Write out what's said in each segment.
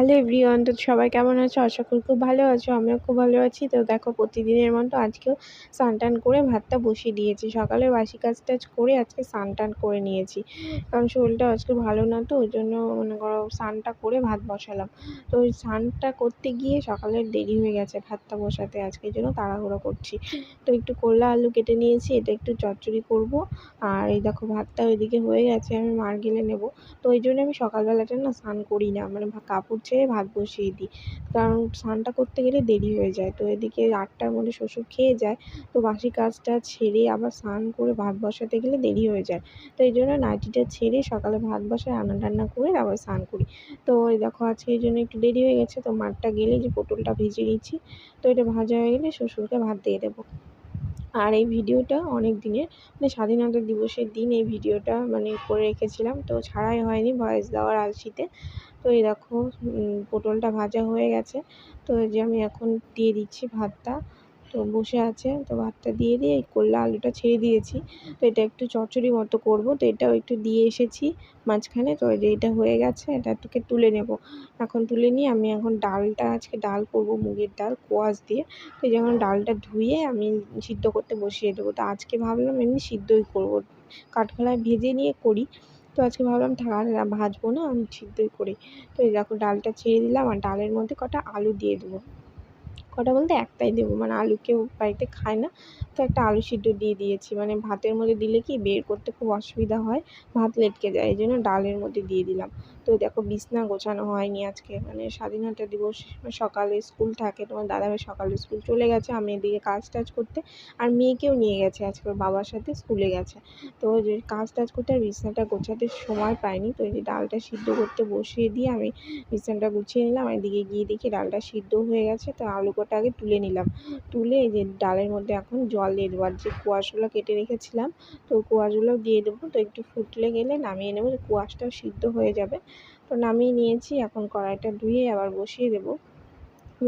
Hello everyone, তো সবাই কেমন আছো? আশা করি খুব ভালো আছো, আমিও খুব ভালো আছি। তো দেখো প্রতিদিনের মতো আজকেও স্নান করে ভাতটা বসিয়ে দিয়েছি। সকালে বাসি কাজ টাজ করে আজকে স্নান করে নিয়েছি। কারণ শরীরটা আজকে ভালো না তো, ওই জন্য মনে করো স্নানটা করে ভাত বসালাম। তো ওই স্নানটা করতে গিয়ে সকালের দেরি হয়ে গেছে ভাতটা বসাতে, আজকে জন্য তাড়াহুড়ো করছি। তো একটু করলা আলু কেটে নিয়েছি, এটা একটু চচ্চড়ি করব। আর এই দেখো ভাতটা ওইদিকে হয়ে গেছে, আমি মার গেলে নেব। তো ওই জন্য আমি সকালবেলাটা না স্নান করি না মানে কাপড় ছেড়ে ভাত বসিয়ে দিই। কারণ স্নানটা করতে গেলে দেরি হয়ে যায়। তো এদিকে আটটার মধ্যে শ্বশুর খেয়ে যায়। তো বাসি কাজটা ছেড়ে আবার স্নান করে ভাত বসাতে গেলে দেরি হয়ে যায়। তো এই জন্য নাইটিটা ছেড়ে সকালে ভাত বসায় রান্না টান্না করে আবার স্নান করি। তো ওই দেখো আজকে এই জন্য একটু দেরি হয়ে গেছে। তো মাঠটা গেলে যে পটলটা ভেজে নিচ্ছি। তো এটা ভাজা হয়ে গেলে শ্বশুরকে ভাত দিয়ে দেবো। আর এই ভিডিওটা অনেক দিনের মানে স্বাধীনতা দিবসের দিন এই ভিডিওটা মানে করে রেখেছিলাম। তো ছাড়াই হয়নি ভয়েস দেওয়ার আলসিতে। তো এই দেখো পটলটা ভাজা হয়ে গেছে। তো এই যে আমি এখন দিয়ে দিচ্ছি ভাতটা। তো বসে আছে, তো ভাতটা দিয়ে দিয়ে এই করলা আলুটা ছেড়ে দিয়েছি। তো এটা একটু চচ্চড়ি মতো করব, তো এটাও একটু দিয়ে এসেছি মাঝখানে। তো এটা হয়ে গেছে, এটা একটুকে তুলে নেব। এখন তুলে নিয়ে আমি এখন ডালটা, আজকে ডাল করব মুগের ডাল, কোয়াশ দিয়ে। তো যখন ডালটা ধুয়ে আমি সিদ্ধ করতে বসিয়ে দেবো। তো আজকে ভাবলাম এমনি সিদ্ধই করব, কাঠখোলায় ভেজে নিয়ে করি। তো আজকে ভাবলাম আর ভাজবো না, আমি সিদ্ধই করি। তো এই দেখো ডালটা ছেড়ে দিলাম, আর ডালের মধ্যে কটা আলু দিয়ে দেবো। কটা বলতে একটাই দেবো। মানে আলু কেউ বাড়িতে খায় না। তো একটা আলু সিদ্ধ দিয়ে দিয়েছি। মানে ভাতের মধ্যে দিলে কি বের করতে খুব অসুবিধা হয়। ভাত লেটকে যায়। এই জন্য ডালের মধ্যে দিয়ে দিলাম। তো দেখো বিছনা গোছানো হয়নি আজকে। মানে স্বাধীনতা দিবস সকালে স্কুল থাকে। তোমার দাদাভাই সকালে স্কুল চলে গেছে। আমি এদিকে কাজ টাজ করতে আর মেয়েকেও নিয়ে গেছে আজকে। বাবার সাথে স্কুলে গেছে। তো যে কাজ টাজ করতে আর বিছনাটা গোছাতে সময় পাইনি। তো এই যে ডালটা সিদ্ধ করতে বসিয়ে দিয়ে আমি বিছানাটা গুছিয়ে নিলাম। এদিকে গিয়ে দেখি ডালটা সিদ্ধ হয়ে গেছে। তো আলু কটা আগে তুলে নিলাম। তুলে এই যে ডালের মধ্যে এখন জল দিয়ে দেবো। আর যে কুয়াশগুলো কেটে রেখেছিলাম, তো কুয়াশগুলো দিয়ে দেবো। তো একটু ফুটলে গেলে নামিয়ে নেব কুয়াশটা সিদ্ধ হয়ে যাবে। তো নামিয়ে নিয়েছি, এখন কড়াইটা ধুয়ে আবার বসিয়ে দেবো।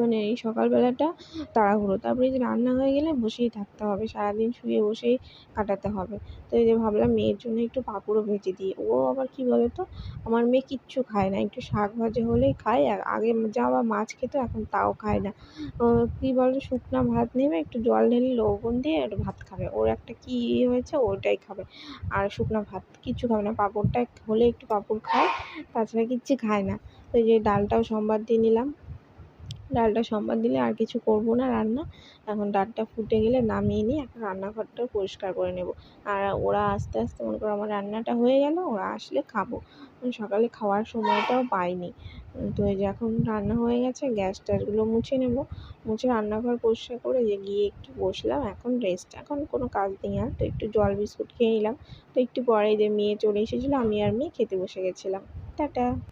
মানে এই সকালবেলাটা তাড়াহুড়ো। তারপরে যে রান্না হয়ে গেলে বসেই থাকতে হবে, সারাদিন শুয়ে বসেই কাটাতে হবে। তো এই যে ভাবলাম মেয়ের জন্য একটু পাঁপড়ও ভেজে দিই। ও আবার কি বলো তো আমার মেয়ে কিচ্ছু খায় না। একটু শাক ভাজা হলেই খায়, আর আগে যা বা মাছ খেত, এখন তাও খায় না। কী বলো শুকনো ভাত নেবে, একটু জল ঢেলে লবণ দিয়ে একটু ভাত খাবে। ওর একটা কী হয়েছে ওটাই খাবে। আর শুকনো ভাত কিচ্ছু খাবে না, পাঁপড়টা হলে একটু পাঁপড় খায়, তাছাড়া কিচ্ছু খায় না। তো এই যে ডালটাও সম্বাদ দিয়ে নিলাম। ডালটা সম্বাদ দিলে আর কিছু করব না রান্না। এখন ডালটা ফুটে গেলে নামিয়ে নিয়ে এখন রান্নাঘরটা পরিষ্কার করে নেব। আর ওরা আস্তে আস্তে মনে করো আমার রান্নাটা হয়ে গেল, ওরা আসলে খাব। সকালে খাওয়ার সময়টাও পাইনি। তো এই যে এখন রান্না হয়ে গেছে, গ্যাস ট্যাসগুলো মুছে নেব। মুছে রান্নাঘর পরিষ্কার করে যে গিয়ে একটু বসলাম, এখন রেস্ট এখন কোনো কাজ নেই আর, তো একটু জল বিস্কুট খেয়ে নিলাম। তো একটু পরে যে মেয়ে চলে এসেছিল, আমি আর মেয়ে খেতে বসে গেছিলাম। টাটা!